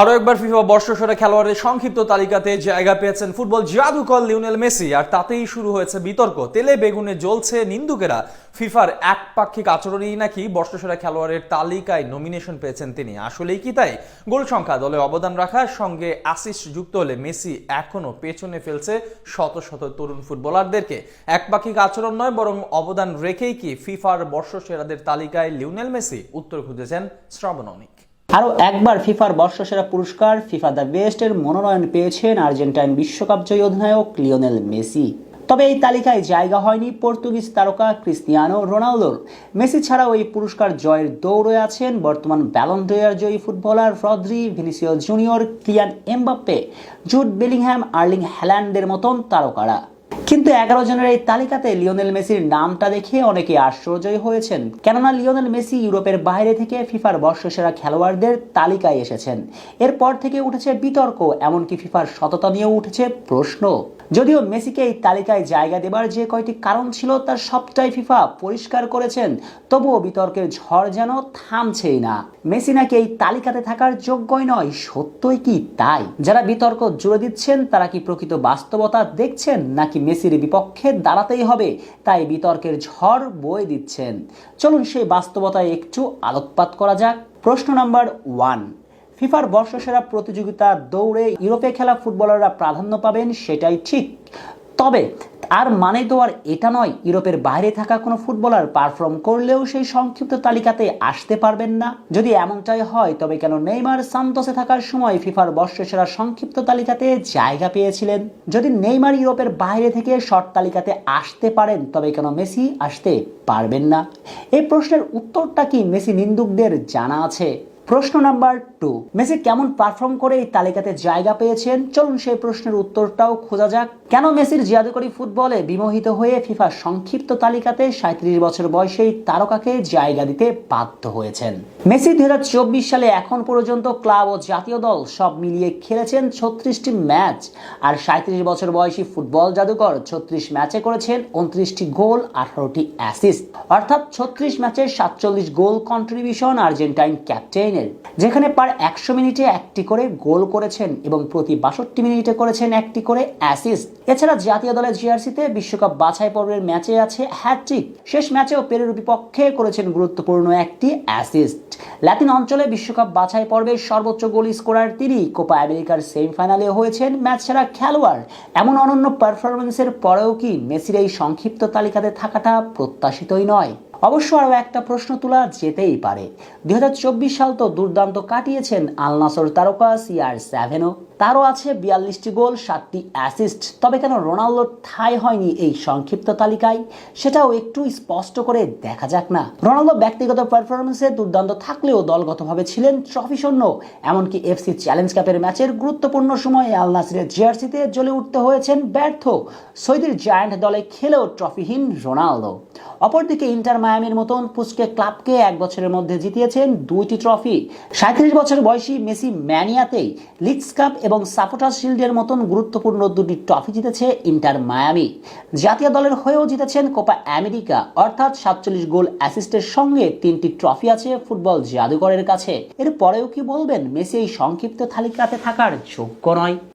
আরও একবার ফিফা বর্ষসেরা খেলোয়াড়ের সংক্ষিপ্ত তালিকাতে জায়গা পেয়েছেন ফুটবল জাদুকর লিওনেল মেসি, আর তাতেই শুরু হয়েছে বিতর্ক। তেলে বেগুনে জ্বলছে নিন্দুকেরা। ফিফার একপাক্ষিক আচরণেই নাকি বর্ষসেরা খেলোয়াড়ের তালিকায় নমিনেশন পেয়েছেন তিনি। আসলেই কি তাই? গোল সংখ্যা, দলে অবদান রাখার সঙ্গে অ্যাসিস্ট যুক্ত হলে মেসি এখনও পেছনে ফেলছে শত শত তরুণ ফুটবলারদেরকে। একপাক্ষিক আচরণ নয়, বরং অবদান রেখেই কি ফিফার বর্ষসেরাদের তালিকায় লিওনেল মেসি উত্তর খুঁজেছেন শ্রাবণ অনিক আরও একবার ফিফার বর্ষসেরা পুরস্কার, ফিফা দ্য বেস্টের মনোনয়ন পেয়েছেন আর্জেন্টাইন বিশ্বকাপ জয়ী অধিনায়ক লিওনেল মেসি। তবে এই তালিকায় জায়গা হয়নি পর্তুগিজ তারকা ক্রিস্তিয়ানো রোনালদোর মেসি ছাড়াও এই পুরস্কার জয়ের দৌড়ে আছেন বর্তমান ব্যালন ডোয়ার জয়ী footballer Rodri Vinicius Junior Kylian Mbappe. Jude Bellingham Erling হ্যাল্যান্ডের মতন তারকারা। কিন্তু এগারো জনের এই তালিকাতে লিওনেল মেসির নামটা দেখে অনেকে আশ্চর্যই হয়েছেন। কেননা লিওনেল মেসি ইউরোপের বাইরে থেকে ফিফার বর্ষসেরা খেলোয়াড়দের তালিকায় এসেছেন। এরপর থেকে উঠেছে বিতর্ক, এমনকি ফিফার সততা নিয়েও উঠেছে প্রশ্ন। যদিও মেসিকে এই তালিকায় জায়গা দেবার যে কয়টি কারণ ছিল তার সবটাই ফিফা পরিষ্কার করেছেন, তবুও বিতর্কের ঝড় যেন থামছেই না। মেসি নাকি এই তালিকাতে থাকার যোগ্যই নয়, সত্যই কি তাই? যারা বিতর্ক জুড়ে দিচ্ছেন, তারা কি প্রকৃত বাস্তবতা দেখছেন, নাকি মেসির বিপক্ষে দাঁড়াতেই হবে, তাই বিতর্কের ঝড় বয়ে দিচ্ছেন। চলুন সেই বাস্তবতায় একটু আলোকপাত করা যাক। প্রশ্ন নাম্বার ওয়ান ফিফার বর্ষসেরা প্রতিযোগিতা দৌড়ে ইউরোপে খেলা ফুটবলাররা প্রাধান্য পাবেন সেটাই ঠিক। তবে আর মানে তো আর এটা নয়, ইউরোপের বাইরে থাকা কোনো ফুটবলার পারফর্ম করলেও সেই সংক্ষিপ্ত তালিকাতে আসতে পারবেন না। যদি এমনটাই হয়, তবে কেন নেইমার সান্তোসে থাকার সময় ফিফার বর্ষসেরা সংক্ষিপ্ত তালিকাতে জায়গা পেয়েছিলেন? যদি নেইমার ইউরোপের বাইরে থেকে শর্ট তালিকাতে আসতে পারেন, তবে কেন মেসি আসতে পারবেন না? এই প্রশ্নের উত্তরটা কি মেসি নিন্দুকদের জানা আছে? প্রশ্ন নাম্বার টু। মেসি কেমন পারফর্ম করে এই তালিকাতে জায়গা পেয়েছেন? চলুন সেই প্রশ্নের উত্তরটাও খোঁজা যাক। কেন মেসির জাদুকরী ফুটবলে বিমোহিত হয়ে ফিফা সংক্ষিপ্ত তালিকাতে সাঁত্রিশ বছর বয়সেই তারকাকে জায়গা দিতে বাধ্য হয়েছেন? মেসি দু হাজার চব্বিশ সালে এখন পর্যন্ত ক্লাব ও জাতীয় দল সব মিলিয়ে খেলেছেন ছত্রিশটি ম্যাচ। আর সাঁত্রিশ বছর বয়সী ফুটবল জাদুকর ছত্রিশ ম্যাচে করেছেন উনত্রিশটি গোল, আঠারোটি অ্যাসিস্ট। অর্থাৎ ছত্রিশ ম্যাচে সাতচল্লিশ গোল কন্ট্রিবিউশন আর্জেন্টাইন ক্যাপ্টেনের যেখানে পার একশো মিনিটে একটি করে গোল করেছেন এবং প্রতি বাষট্টি মিনিটে করেছেন একটি করে অ্যাসিস্ট এছাড়া জাতীয় দলের জিআরসিতে বিশ্বকাপ বাছাই পর্বের ম্যাচে আছে হ্যাট্রিক শেষ ম্যাচেও পেরুর বিপক্ষে করেছেন গুরুত্বপূর্ণ একটি অ্যাসিস্ট ল্যাটিন অঞ্চলে বিশ্বকাপ বাছাই পর্বের সর্বোচ্চ গোল স্কোরার তিনি কোপা আমেরিকার সেমিফাইনালে হয়েছেন ম্যাচ সেরা খেলোয়াড়। এমন অনন্য পারফরমেন্সের পরেও কি মেসির এই সংক্ষিপ্ত তালিকাতে থাকাটা প্রত্যাশিতই নয়? অবশ্য আরও একটা প্রশ্ন তোলা যেতেই পারে। দুই হাজার চব্বিশ সাল তো দুর্দান্ত কাটিয়েছেন আলনাসর তারকা সিআর সেভেনও তারও আছে বিয়াল্লিশটি গোল, সাতটি অ্যাসিস্ট তবে কেন রোনাল্ডোর ঠাঁই হয়নি এই সংক্ষিপ্ত তালিকায়? সেটাও একটু স্পষ্ট করে দেখা যাক না। রোনাল্ডো ব্যক্তিগত পারফরমেন্সে দুর্দান্ত থাকলেও দলগতভাবে ছিলেন ট্রফি শূন্য। এমনকি এফসি চ্যালেঞ্জ কাপের ম্যাচের গুরুত্বপূর্ণ সময়ে আল নাসিরের জার্সিতে জ্বলে উঠতে হয়েছেন ব্যর্থ। সৌদির জায়ান্ট দলে খেলেও ট্রফিহীন রোনাল্ডো অপরদিকে ইন্টার মায়ামির মতন পুচকে ক্লাবকে এক বছরের মধ্যে জিতিয়েছেন দুইটি ট্রফি সাঁত্রিশ বছর বয়সী মেসি ম্যানিয়াতেই লিগস কাপ এবং সাপোর্টার শিল্ডের মতন গুরুত্বপূর্ণ দুটি ট্রফি জিতেছে ইন্টার মায়ামি। জাতীয় দলের হয়েও জিতেছেন কোপা আমেরিকা। অর্থাৎ সাতচল্লিশ গোল অ্যাসিস্টের সঙ্গে তিনটি ট্রফি আছে ফুটবল জাদুঘরের কাছে। এর পরেও কি বলবেন? মেসি এই সংক্ষিপ্ত তালিকাতে থাকার যোগ্য নয়।